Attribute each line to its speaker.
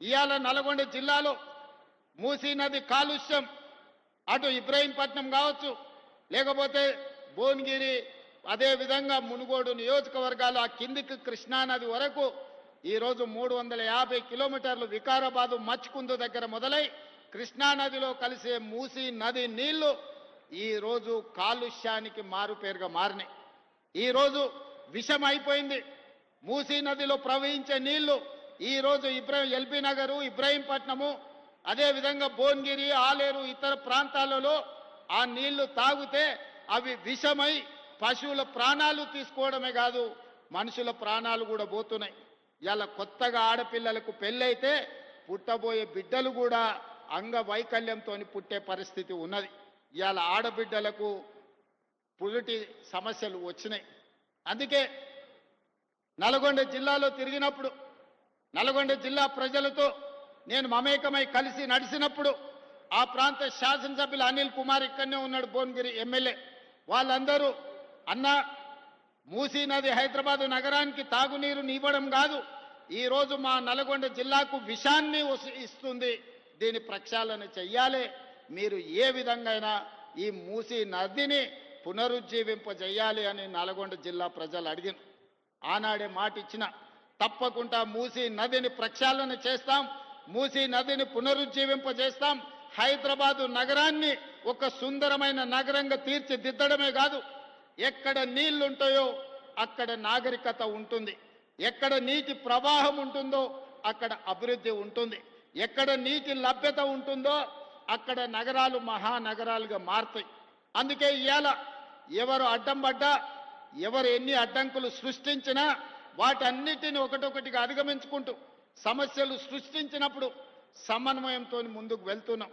Speaker 1: ఇవాళ నల్గొండ జిల్లాలో మూసీ నది కాలుష్యం అటు ఇబ్రహీంపట్నం కావచ్చు లేకపోతే భువనగిరి అదేవిధంగా మునుగోడు నియోజకవర్గాలు ఆ కిందికి కృష్ణానది వరకు ఈరోజు మూడు వందల యాభై కిలోమీటర్లు వికారాబాదు మచ్కుందు దగ్గర మొదలై కృష్ణానదిలో కలిసే మూసీ నది నీళ్ళు ఈరోజు కాలుష్యానికి మారుపేరుగా మారినాయి. ఈరోజు విషం అయిపోయింది. మూసీ నదిలో ప్రవహించే నీళ్ళు ఈరోజు ఇబ్రాహిం ఎల్బీ నగరు ఇబ్రాహీంపట్నము అదేవిధంగా భువనగిరి ఆలేరు ఇతర ప్రాంతాలలో ఆ నీళ్ళు తాగితే అవి విషమై పశువుల ప్రాణాలు తీసుకోవడమే కాదు మనుషుల ప్రాణాలు కూడా పోతున్నాయి. ఇలా కొత్తగా ఆడపిల్లలకు పెళ్ళైతే పుట్టబోయే బిడ్డలు కూడా అంగవైకల్యంతో పుట్టే పరిస్థితి ఉన్నది. ఇవాళ ఆడబిడ్డలకు పులిటి సమస్యలు వచ్చినాయి. అందుకే నల్గొండ జిల్లాలో తిరిగినప్పుడు నల్గొండ జిల్లా ప్రజలతో నేను మమేకమై కలిసి నడిచినప్పుడు ఆ ప్రాంత శాసనసభ్యులు అనిల్ కుమార్ ఇక్కడనే ఉన్నాడు భువనగిరి ఎమ్మెల్యే. వాళ్ళందరూ అన్న మూసీ నది హైదరాబాదు నగరానికి తాగునీరుని ఇవ్వడం కాదు. ఈరోజు మా నల్గొండ జిల్లాకు విషాన్ని ఇస్తుంది. దీని ప్రక్షాళన చెయ్యాలి. మీరు ఏ విధంగా ఈ మూసీ నదిని పునరుజ్జీవింపజేయాలి అని నల్గొండ జిల్లా ప్రజలు అడిగిన ఆనాడే మాట ఇచ్చిన తప్పకుండా మూసీ నదిని ప్రక్షాళన చేస్తాం. మూసీ నదిని పునరుజ్జీవింపజేస్తాం. హైదరాబాదు నగరాన్ని ఒక సుందరమైన నగరంగా తీర్చిదిద్దడమే కాదు ఎక్కడ నీళ్ళుంటాయో అక్కడ నాగరికత ఉంటుంది. ఎక్కడ నీటి ప్రవాహం ఉంటుందో అక్కడ అభివృద్ధి ఉంటుంది. ఎక్కడ నీటి లభ్యత ఉంటుందో అక్కడ నగరాలు మహానగరాలుగా మారుతాయి. అందుకే ఇవాళ ఎవరు అడ్డం పడ్డా ఎవరు ఎన్ని అడ్డంకులు సృష్టించినా వాటన్నిటిని ఒకటొకటిగా అధిగమించుకుంటూ సమస్యలు సృష్టించినప్పుడు సమన్వయంతో ముందుకు వెళ్తున్నాం.